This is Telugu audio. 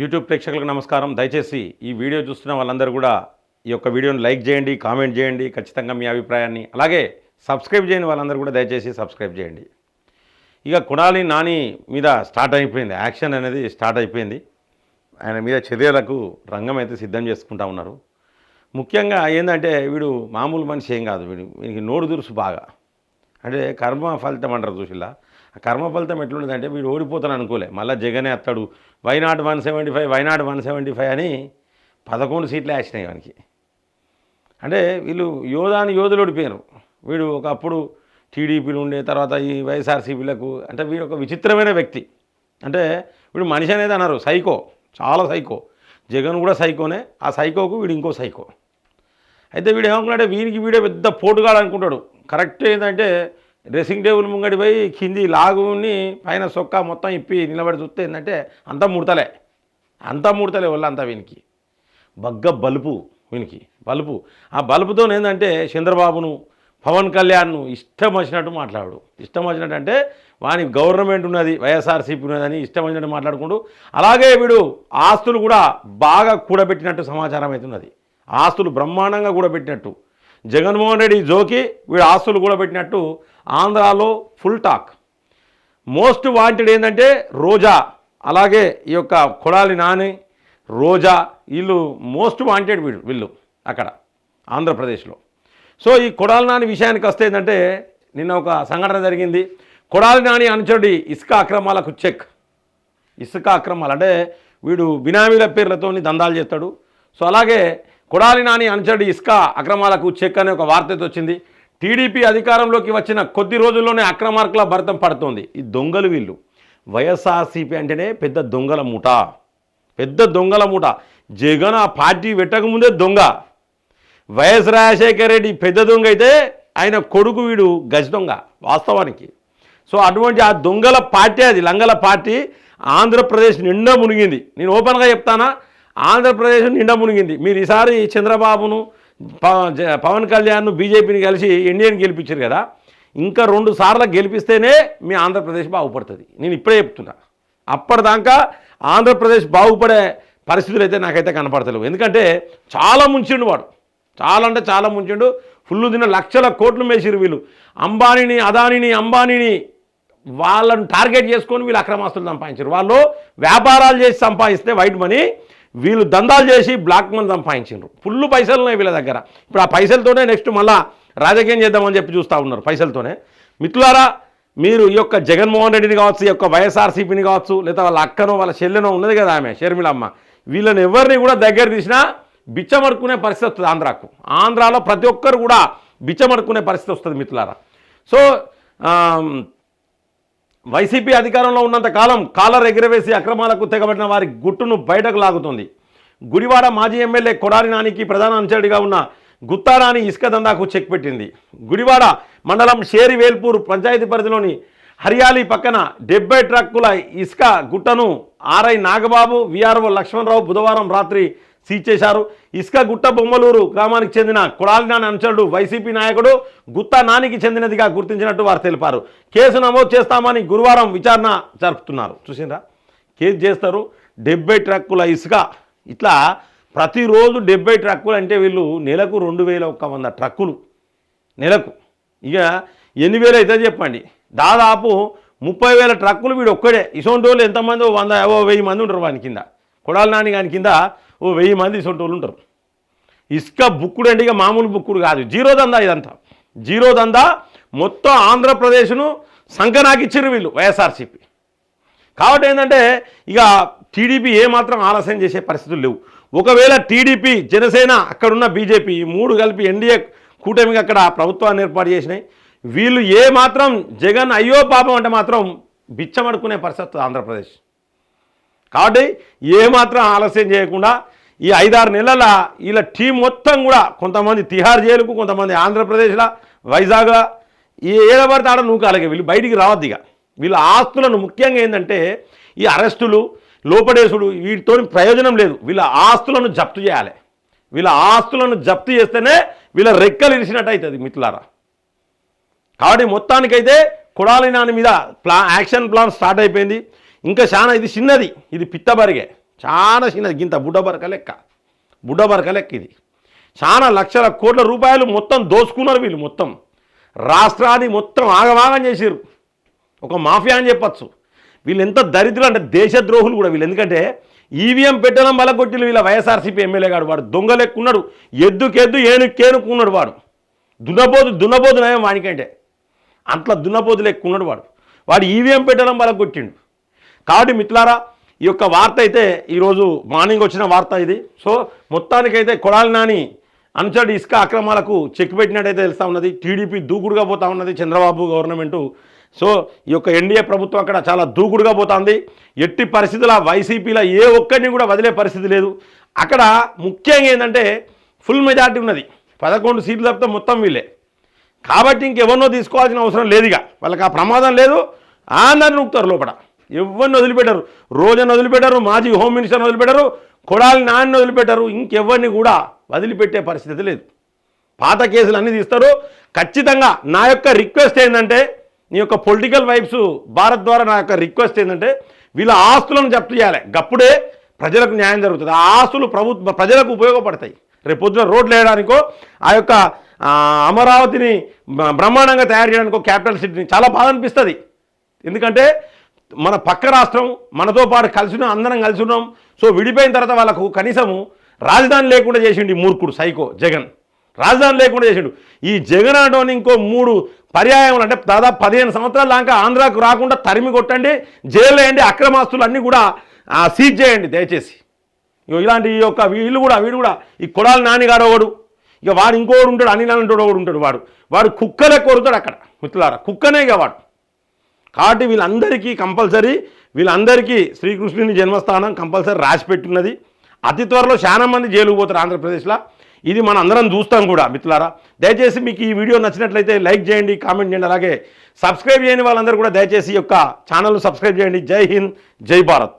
యూట్యూబ్ ప్రేక్షకులకు నమస్కారం. దయచేసి ఈ వీడియో చూస్తున్న వాళ్ళందరూ కూడా ఈ యొక్క వీడియోని లైక్ చేయండి కామెంట్ చేయండి ఖచ్చితంగా మీ అభిప్రాయాన్ని. అలాగే సబ్స్క్రైబ్ చేయని వాళ్ళందరూ కూడా దయచేసి సబ్స్క్రైబ్ చేయండి. ఇక కుణాలి నాని మీద స్టార్ట్ అయిపోయింది. యాక్షన్ అనేది స్టార్ట్ అయిపోయింది. ఆయన మీద చర్యలకు రంగం అయితే సిద్ధం చేసుకుంటా ఉన్నారు. ముఖ్యంగా ఏంటంటే వీడు మామూలు మనిషి ఏం కాదు. వీడు వీడికి నోరు దురుసు బాగా. అంటే కర్మ ఫలితం అంటారు చూసిలా కర్మ ఫలితం ఎట్లుండదంటే వీడు ఓడిపోతాను అనుకోలే. మళ్ళీ జగనే అత్తాడు. Why not one seventy five why not one seventy five అని పదకొండు సీట్లు వేసినాయి వానికి. అంటే వీళ్ళు యోధాని యోధులు ఓడిపోయారు వీడు ఒకప్పుడు టీడీపీలు ఉండే తర్వాత ఈ వైఎస్ఆర్సీపీలకు అంటే వీడు ఒక విచిత్రమైన వ్యక్తి. అంటే వీడు మనిషి అనేది అన్నారు సైకో చాలా సైకో. జగన్ కూడా సైకోనే ఆ సైకోకు వీడు ఇంకో సైకో. అయితే వీడు ఏమనుకున్నాడే వీనికి వీడే పెద్ద పోటుగాడు అనుకుంటాడు. కరెక్ట్ ఏంటంటే డ్రెస్సింగ్ టేబుల్ ముంగడి పోయి కింది లాగుని పైన సొక్క మొత్తం ఇప్పి నిలబడి చూస్తే ఏంటంటే అంతా ముడతలే. అంతా ముడతలే వాళ్ళంతా వీనికి. బగ్గ బలుపు వీనికి. బలుపు. ఆ బలుపుతో ఏంటంటే చంద్రబాబును పవన్ కళ్యాణ్ను ఇష్టం వచ్చినట్టు మాట్లాడు. ఇష్టం వచ్చినట్టు అంటే వాని గవర్నమెంట్ ఉన్నది వైఎస్ఆర్సీపీ ఉన్నదని ఇష్టం వచ్చినట్టు మాట్లాడుకుంటూ. అలాగే వీడు ఆస్తులు కూడా బాగా కూడబెట్టినట్టు సమాచారం అవుతున్నది. ఆస్తులు బ్రహ్మాండంగా కూడబెట్టినట్టు. జగన్మోహన్ రెడ్డి జోకి వీడు ఆస్తులు కూడబెట్టినట్టు ఆంధ్రాలో ఫుల్ టాక్. మోస్ట్ వాంటెడ్ ఏంటంటే రోజా అలాగే ఈ యొక్క కొడాలి నాని రోజా వీళ్ళు మోస్ట్ వాంటెడ్ వీళ్ళు వీళ్ళు అక్కడ ఆంధ్రప్రదేశ్లో. సో ఈ కొడాలి నాని విషయానికి వస్తే ఏంటంటే నిన్న ఒక సంఘటన జరిగింది. కొడాలి నాని అనుచరుడి ఇసుక అక్రమాలకు చెక్. ఇసుక అక్రమాలు అంటే వీడు బినామీల పేర్లతో దందాలు చేస్తాడు. సో అలాగే కొడాలి నాని అనుచరుడి ఇసుక అక్రమాలకు చెక్ అనే ఒక వార్త వచ్చింది. టీడీపీ అధికారంలోకి వచ్చిన కొద్ది రోజుల్లోనే అక్రమార్కుల భరతం పడుతోంది. ఈ దొంగలు వీళ్ళు. వైఎస్ఆర్సీపీ అంటేనే పెద్ద దొంగల మూట. పెద్ద దొంగల మూట. జగన్ ఆ పార్టీ పెట్టకముందే దొంగ. వైఎస్ రాజశేఖర రెడ్డి పెద్ద దొంగ అయితే ఆయన కొడుకు వీడు గజ దొంగ వాస్తవానికి. సో అటువంటి ఆ దొంగల పార్టీ అది లంగల పార్టీ ఆంధ్రప్రదేశ్ నిండా మునిగింది. నేను ఓపెన్గా చెప్తానా? ఆంధ్రప్రదేశ్ నిండా మునిగింది. మీరు ఈసారి చంద్రబాబును పవన్ కళ్యాణ్ను బీజేపీని కలిసి ఎన్డీఏని గెలిపించారు కదా. ఇంకా రెండు సార్లు గెలిపిస్తేనే మీ ఆంధ్రప్రదేశ్ బాగుపడుతుంది. నేను ఇప్పుడే చెప్తున్నా. అప్పటిదాకా ఆంధ్రప్రదేశ్ బాగుపడే పరిస్థితులు అయితే నాకైతే కనపడతలేవు. ఎందుకంటే చాలా ముంచిండు వాడు. చాలా అంటే చాలా ముంచిండు. ఫుల్ తిన్న లక్షల కోట్లు మేసిరు వీళ్ళు. అంబానీని అదానిని అంబానీని వాళ్ళను టార్గెట్ చేసుకొని వీళ్ళు అక్రమాస్తులు సంపాదించారు. వాళ్ళు వ్యాపారాలు చేసి సంపాదిస్తే వైట్ మనీ వీళ్ళు దందాలు చేసి బ్లాక్ మనీ సంపాదించారు ఫుల్ పైసలు ఉన్నాయి వీళ్ళ దగ్గర. ఇప్పుడు ఆ పైసలతోనే నెక్స్ట్ మళ్ళా రాజకీయం చేద్దామని చెప్పి చూస్తూ ఉన్నారు పైసలతోనే. మిత్రులారా మీరు ఈ యొక్క జగన్మోహన్ రెడ్డిని కావచ్చు ఈ యొక్క వైఎస్ఆర్సీపీని కావచ్చు లేదా వాళ్ళ అక్కనో వాళ్ళ చెల్లెనో ఉన్నది కదా ఆమె షర్మిలమ్మ. వీళ్ళని ఎవరిని కూడా దగ్గర తీసినా బిచ్చమడుకునే పరిస్థితి వస్తుంది ఆంధ్రాకు. ఆంధ్రాలో ప్రతి ఒక్కరు కూడా బిచ్చమడుకునే పరిస్థితి వస్తుంది మిత్రులారా. సో వైసీపీ అధికారంలో ఉన్నంత కాలం కాలర్ ఎగిరవేసి అక్రమాలకు తెగబడిన వారి గుట్టును బయటకు లాగుతుంది. గుడివాడ మాజీ ఎమ్మెల్యే కొడారి నానికి ప్రధాన అనుచరుడిగా ఉన్న గుత్తారాని ఇసుక దందాకు చెక్ పెట్టింది. గుడివాడ మండలం షేరి వేల్పూర్ పంచాయతీ పరిధిలోని హరియాలి పక్కన డెబ్బై ట్రక్కుల ఇసుక గుట్టను ఆర్ఐ నాగబాబు విఆర్ఓ లక్ష్మణరావు బుధవారం రాత్రి సీజ్ చేశారు. ఇసుక గుట్ట బొమ్మలూరు గ్రామానికి చెందిన కొడాలి నాని అనుచరుడు వైసీపీ నాయకుడు గుత్తా నానికి చెందినదిగా గుర్తించినట్టు వారు తెలిపారు. కేసు నమోదు చేస్తామని గురువారం విచారణ జరుపుతున్నారు. చూసిండ్రా? కేసు చేస్తారు. డెబ్బై ట్రక్కుల ఇసుక. ఇట్లా ప్రతిరోజు డెబ్బై ట్రక్కులు అంటే వీళ్ళు నెలకు రెండు వేల ఒక్క వంద ట్రక్కులు. నెలకు. ఇక ఎన్ని వేలు అవుతుంది చెప్పండి. దాదాపు ముప్పై వేల ట్రక్కులు వీడు ఒక్కడే. ఇసొంటి వాళ్ళు ఎంతమంది వంద యాభై వెయ్యి మంది ఉంటారు వాని కింద. కొడాలి నాని గాని కింద ఓ వెయ్యి మంది సొంటోళ్ళు ఉంటారు. ఇసుక బుక్కుడు అంటే ఇక మామూలు బుక్కుడు కాదు. జీరో దందా ఇదంతా. జీరో దందా మొత్తం ఆంధ్రప్రదేశ్ను సంకనాకిచ్చిర్రు వీళ్ళు వైఎస్ఆర్సీపీ. కాబట్టి ఏంటంటే ఇక టీడీపీ ఏమాత్రం ఆలస్యం చేసే పరిస్థితులు లేవు. ఒకవేళ టీడీపీ జనసేన అక్కడున్న బీజేపీ ఈ మూడు కలిపి ఎన్డీఏ కూటమికి అక్కడ ప్రభుత్వాన్ని ఏర్పాటు చేసినాయి. వీళ్ళు ఏ మాత్రం జగన్ అయ్యో పాపం అంటే మాత్రం బిచ్చమడుకునే పరిస్థితి ఆంధ్రప్రదేశ్. కాబట్టి ఏమాత్రం ఆలస్యం చేయకుండా ఈ ఐదారు నెలల వీళ్ళ టీం మొత్తం కూడా కొంతమంది తిహార్ జైలుకు కొంతమంది ఆంధ్రప్రదేశ్లో వైజాగ్లో ఈ ఏడబడితే ఆడ నువ్వు వీళ్ళు బయటికి రావద్దు ఇక. వీళ్ళ ఆస్తులను ముఖ్యంగా ఏంటంటే ఈ అరెస్టులు లోపడేసుడు వీటితో ప్రయోజనం లేదు. వీళ్ళ ఆస్తులను జప్తు చేయాలి. వీళ్ళ ఆస్తులను జప్తు చేస్తేనే వీళ్ళ రెక్కలు ఇరిసినట్టు అవుతుంది మిత్రులారా. కాబట్టి మొత్తానికైతే కొడాలి నాని మీద ప్లా యాక్షన్ ప్లాన్ స్టార్ట్ అయిపోయింది. ఇంకా చాలా ఇది చిన్నది. ఇది పిత్తబరిగే చాలా చిన్నది. గింత బుడ్డబరక లెక్క. బుడ్డబరక లెక్క ఇది. చాలా లక్షల కోట్ల రూపాయలు మొత్తం దోసుకున్నారు వీళ్ళు మొత్తం. రాష్ట్రాన్ని మొత్తం ఆగమాగం చేశారు ఒక మాఫియా అని చెప్పచ్చు. వీళ్ళు ఎంత దరిద్రులు అంటే దేశద్రోహులు కూడా వీళ్ళు. ఎందుకంటే ఈవీఎం పెట్టడం వల్ల కొట్టిలు వీళ్ళ వైఎస్ఆర్సీపీ ఎమ్మెల్యే గాడు. వాడు దొంగలెక్కున్నాడు ఎద్దుకెద్దు ఏనుక్కేనుకున్నాడు వాడు. దున్నబోదు దున్నబోదు నయం వానికంటే. అట్లా దున్నబోదులు ఎక్కున్నాడు వాడు. వాడు ఈవీఎం పెట్టడం వల్ల కొట్టిండు. కాబట్టి మిత్రులారా ఈ యొక్క వార్త అయితే ఈరోజు మార్నింగ్ వచ్చిన వార్త ఇది. సో మొత్తానికైతే కొడాలి నాని అనుచరుడు ఇసుక అక్రమాలకు చెక్ పెట్టినట్టయితే తెలుస్తూ ఉన్నది. టీడీపీ దూకుడుగా పోతా ఉన్నది చంద్రబాబు గవర్నమెంటు. సో ఈ యొక్క ఎన్డీఏ ప్రభుత్వం అక్కడ చాలా దూకుడుగా పోతుంది. ఎట్టి పరిస్థితుల వైసీపీలో ఏ ఒక్కరిని కూడా వదిలే పరిస్థితి లేదు. అక్కడ ముఖ్యంగా ఏంటంటే ఫుల్ మెజార్టీ ఉన్నది. పదకొండు సీట్లు తప్పితే మొత్తం వీళ్ళే. కాబట్టి ఇంకెవరినో తీసుకోవాల్సిన అవసరం లేదుగా. వాళ్ళకి ఆ ప్రమాదం లేదు. అందరిని నూపుతారు లోపల. ఎవరిని వదిలిపెట్టారు. రోజుని వదిలిపెట్టారు మాజీ హోమ్ మినిస్టర్ని వదిలిపెట్టారు కొడాలి నాన్న వదిలిపెట్టారు ఇంకెవరిని కూడా వదిలిపెట్టే పరిస్థితి లేదు. పాత కేసులు అన్నీ తీస్తారు. ఖచ్చితంగా నా యొక్క రిక్వెస్ట్ ఏంటంటే నీ యొక్క పొలిటికల్ వైబ్స్ భారత్ ద్వారా నా యొక్క రిక్వెస్ట్ ఏంటంటే వీళ్ళ ఆస్తులను జప్తు చేయాలి. గప్పుడే ప్రజలకు న్యాయం జరుగుతుంది. ఆ ఆస్తులు ప్రభుత్వ ప్రజలకు ఉపయోగపడతాయి. రేపు పొద్దున రోడ్లు వేయడానికో ఆ యొక్క అమరావతిని బ్రహ్మాండంగా తయారు చేయడానికో క్యాపిటల్ సిటీని చాలా బాధ అనిపిస్తుంది. ఎందుకంటే మన పక్క రాష్ట్రం మనతో పాటు కలిసి ఉన్నాం అందరం కలిసి ఉన్నాం సో విడిపోయిన తర్వాత వాళ్ళకు కనీసము రాజధాని లేకుండా చేసిండు మూర్ఖుడు సైకో జగన్. రాజధాని లేకుండా చేసిండు. ఈ జగన్ అనటోని ఇంకో మూడు పర్యాయములు అంటే దాదాపు పదిహేను సంవత్సరాల దాకా ఆంధ్రాకు రాకుండా తరిమి కొట్టండి జైలు వేయండి అక్రమాస్తులు అన్నీ కూడా సీజ్ చేయండి దయచేసి. ఇగో ఇలాంటి ఈ యొక్క వీళ్ళు కూడా వీడు కూడా ఈ కొడాలి నానిగాడు ఒకడు. ఇక వాడు ఇంకోడు ఉంటాడు అనిల్ అంటాడు ఒకడు ఉంటాడు వాడు. వాడు కుక్కలే కోరుతాడు అక్కడ మిత్రులారా కుక్కనే ఇక వాడు. కాబట్టి వీళ్ళందరికీ కంపల్సరీ వీళ్ళందరికీ శ్రీకృష్ణుని జన్మస్థానం కంపల్సరీ రాసి పెట్టున్నది. అతి త్వరలో చాలా మంది జైలుకు పోతారు ఆంధ్రప్రదేశ్లో. ఇది మనం అందరం చూస్తాం కూడా మిత్రులారా. దయచేసి మీకు ఈ వీడియో నచ్చినట్లయితే లైక్ చేయండి కామెంట్ చేయండి అలాగే సబ్స్క్రైబ్ చేయని వాళ్ళందరూ కూడా దయచేసి ఈ యొక్క ఛానల్ సబ్స్క్రైబ్ చేయండి. జై హింద్ జై భారత్.